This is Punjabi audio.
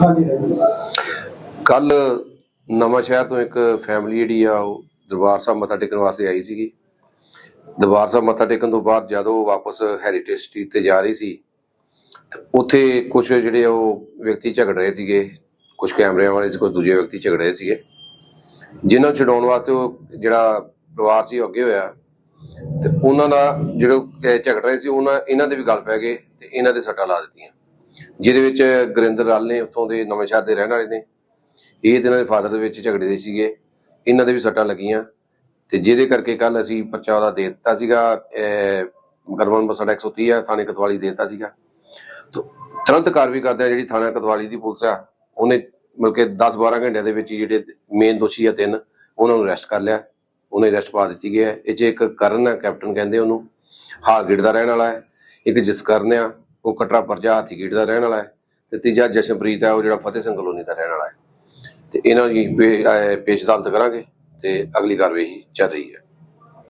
ਹਾਂਜੀ ਕੱਲ ਨਵਾਂ ਸ਼ਹਿਰ ਤੋਂ ਇੱਕ ਫੈਮਿਲੀ ਜਿਹੜੀ ਆ ਉਹ ਦਰਬਾਰ ਸਾਹਿਬ ਮੱਥਾ ਟੇਕਣ ਵਾਸਤੇ ਆਈ ਸੀਗੀ। ਦਰਬਾਰ ਸਾਹਿਬ ਮੱਥਾ ਟੇਕਣ ਤੋਂ ਬਾਅਦ ਜਦੋਂ ਉਹ ਵਾਪਸ ਹੈਰੀਟੇਜ ਸਟਰੀਟ ਤੇ ਜਾ ਰਹੀ ਸੀ ਉੱਥੇ ਕੁਝ ਜਿਹੜੇ ਉਹ ਵਿਅਕਤੀ ਝਗੜ ਰਹੇ ਸੀਗੇ ਕੁਝ ਕੈਮਰਿਆਂ ਵਾਲੇ ਸੀ ਕੁਝ ਦੂਜੇ ਵਿਅਕਤੀ ਝਗੜ ਰਹੇ ਸੀਗੇ। ਜਿਨ੍ਹਾਂ ਨੂੰ ਛਡਾਉਣ ਵਾਸਤੇ ਉਹ ਜਿਹੜਾ ਪਰਿਵਾਰ ਸੀ ਉਹ ਅੱਗੇ ਹੋਇਆ। ਤੇ ਉਹਨਾਂ ਦਾ ਜਿਹੜੇ ਝਗੜ ਰਹੇ ਸੀ, ਉਹਨਾਂ, ਇਹਨਾਂ ਦੇ ਵੀ ਗੱਲ ਪੈ ਗਏ ਤੇ ਇਹਨਾਂ ਦੇ ਸੱਟਾਂ ਲਾ ਦਿੱਤੀਆਂ। ਜਿਹਦੇ ਵਿੱਚ ਗੁਰਿੰਦਰ ਰਾਲ ਨੇ ਉੱਥੋਂ ਦੇ ਨਵੇਂ ਸ਼ਹਿਰ ਦੇ ਰਹਿਣ ਵਾਲੇ ਨੇ। ਇਹ ਤੇ ਇਹਨਾਂ ਦੇ ਫਾਦਰ ਦੇ ਵਿੱਚ ਝਗੜੇ ਦੇ ਸੀਗੇ। ਇਹਨਾਂ ਦੇ ਵੀ ਸੱਟਾਂ ਲੱਗੀਆਂ। ਤੇ ਜਿਹਦੇ ਕਰਕੇ ਕੱਲ ਅਸੀਂ ਪਰਚਾ ਉਹਦਾ ਦੇ ਦਿੱਤਾ ਸੀਗਾ ਗਰਮਨ ਮਸੜਾ 130 ਆ, ਥਾਣੇ ਕਤਵਾਲੀ ਦੇ ਦਿੱਤਾ ਸੀਗਾ। ਤੋ ਤੁਰੰਤ ਕਾਰਵਾਈ ਕਰਦੇ ਜਿਹੜੀ ਥਾਣਾ ਕਤਵਾਲੀ ਦੀ ਪੁਲਿਸ ਆ, ਉਹਨੇ ਮਤਲਬ ਕਿ 10-12 ਘੰਟਿਆਂ ਦੇ ਵਿੱਚ ਜਿਹੜੇ ਮੇਨ ਦੋਸ਼ੀ ਆ ਤਿੰਨ, ਉਹਨਾਂ ਨੂੰ ਅਰੈਸਟ ਕਰ ਲਿਆ। ਉਹਨੇ ਅਰੈਸਟ ਪਾ ਦਿੱਤੀ ਗਈ ਹੈ। ਇਹ 'ਚ ਇੱਕ ਕਰਨ ਆ ਕੈਪਟਨ ਕਹਿੰਦੇ ਉਹਨੂੰ। ਹਾਰਗੇਟ ਦਾ ਰਹਿਣ ਵਾਲਾ ਹੈ। ਇੱਕ ਜਸਕਰਨ ਆ। ਉਹ ਕਟਰਾ ਪਰਜਾ ਹਾਥੀਗੇਟ ਦਾ ਰਹਿਣ ਵਾਲਾ ਹੈ ਤੇ ਤੀਜਾ ਜਸ਼ਨਪ੍ਰੀਤ ਹੈ, ਉਹ ਜਿਹੜਾ ਫਤਿਹ ਸਿੰਘ ਕਲੋਨੀ ਦਾ ਰਹਿਣ ਵਾਲਾ ਹੈ। ਤੇ ਇਹਨਾਂ ਦੀ ਪੇਸ਼ ਅਦਾਲਤ ਕਰਾਂਗੇ ਤੇ ਅਗਲੀ ਕਾਰਵਾਈ ਚੱਲ ਰਹੀ ਹੈ।